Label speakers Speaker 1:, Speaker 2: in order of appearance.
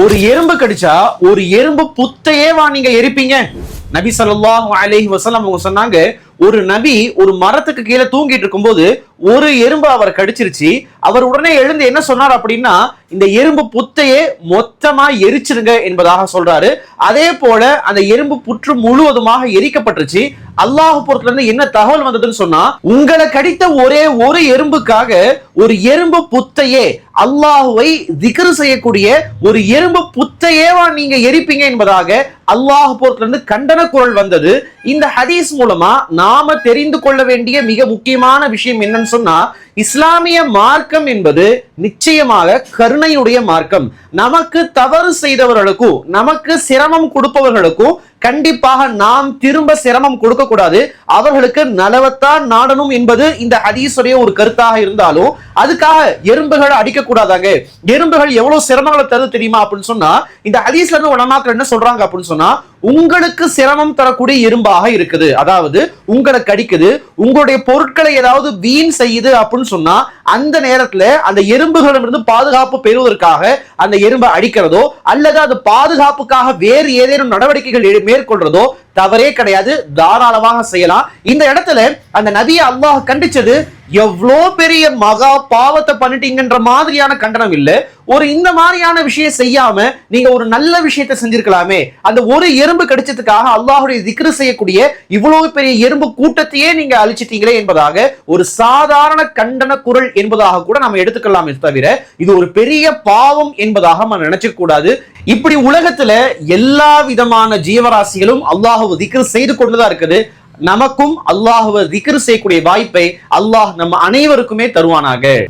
Speaker 1: ஒரு எறும்பு கடிச்சா ஒரு எறும்பு புத்தையே வா நீங்க எரிப்பீங்க. நபி சல்லாஹ் அலஹி வஸல்லம் அவங்க சொன்னாங்க ஒரு நபி ஒரு மரத்துக்கு கீழே தூங்கிட்டு இருக்கும்போது ஒரு எறும்பு அவரை கடிச்சிருச்சு அவர் உடனே எழுந்து என்ன சொன்னார் அப்படின்னா இந்த எறும்பு புத்தையே மொத்தமா எரிச்சிருங்க என்பதாக சொல்றாரு. அதே போல அந்த எறும்பு புற்று முழுவதுமாக எரிக்கப்பட்டுருச்சு. அல்லாஹ் புறத்துல இருந்து என்ன தகவல் வந்ததுன்னு சொன்னா உங்களை கடித்த ஒரே ஒரு எறும்புக்காக ஒரு எறும்பு புத்தையே அல்லாஹுவை திக்ரு செய்யக்கூடிய ஒரு எறும்பு புத்தையேவா நீங்க எரிப்பீங்க என்பதாக அல்லாஹ் புறத்துல இருந்து கண்டன குரல் வந்தது. இந்த ஹதீஸ் மூலமா நாம தெரிந்து கொள்ள வேண்டிய மிக முக்கியமான விஷயம் என்னன்னு சொன்னா இஸ்லாமிய மார்க்கம் என்பது நிச்சயமாக கருணையுடைய மார்க்கம். நமக்கு தவறு செய்தவர்களுக்கும் நமக்கு சிரமம் கொடுப்பவர்களுக்கும் கண்டிப்பாக நாம் திரும்ப சிரமம் கொடுக்க கூடாது. அவர்களுக்கு நலவத்தான் நாடனும் என்பது இந்த ஹதீஸுடைய ஒரு கருத்தாக இருந்தாலும் அதுக்காக எறும்புகளை அடிக்க கூடாதாங்க. எறும்புகள் எவ்வளவு சிரமங்களை தருது தெரியுமா அப்படின்னு சொன்னா இந்த ஹதீஸ்ல இருந்து உடமாக்கள் என்ன சொல்றாங்க அப்படின்னு சொன்னா உங்களுக்கு சிரமம் தரக்கூடிய எறும்பாக இருக்குது. அதாவது உங்களை கடிக்குது உங்களுடைய பொருட்களை ஏதாவது வீண் செய்யுது அப்படின்னு சொன்னா அந்த நேரத்துல அந்த எறும்புகளிடமிருந்து பாதுகாப்பு பெறுவதற்காக அந்த எறும்பை அடிக்கிறதோ அல்லது அது பாதுகாப்புக்காக வேறு ஏதேனும் நடவடிக்கைகள் எ- மேற்கொள்றதோ தவறே கிடையாது. தாராளமாக செய்யலாம். இந்த இடத்துல அந்த நபியை அல்லாஹ் கண்டிச்சது எவ்வளோ பெரிய மகா பாவத்தை பண்ணிட்டீங்கன்ற மாதிரியான கண்டனம் இல்ல. ஒரு இந்த மாதிரியான விஷயம் செய்யாம நீங்க ஒரு நல்ல விஷயத்தை செஞ்சிருக்கலாமே. அந்த ஒரு எறும்பு கடிச்சதுக்காக அல்லாஹுடைய திக்ரு செய்யக்கூடிய இவ்வளவு பெரிய எறும்பு கூட்டத்தையே நீங்க அழிச்சிட்டீங்களே என்பதாக ஒரு சாதாரண கண்டன குரல் என்பதாக கூட நம்ம எடுத்துக்கலாம் தவிர இது ஒரு பெரிய பாவம் என்பதாக நம்ம நினைச்சுக்க கூடாது. இப்படி உலகத்துல எல்லா விதமான ஜீவராசிகளும் அல்லாஹுவை திக்ரு செய்து கொண்டுதான் இருக்குது. நமக்கும் அல்லாஹுவை திக்ரு செய்யக்கூடிய வாய்ப்பை அல்லாஹ் நம்ம அனைவருக்குமே தருவானாக.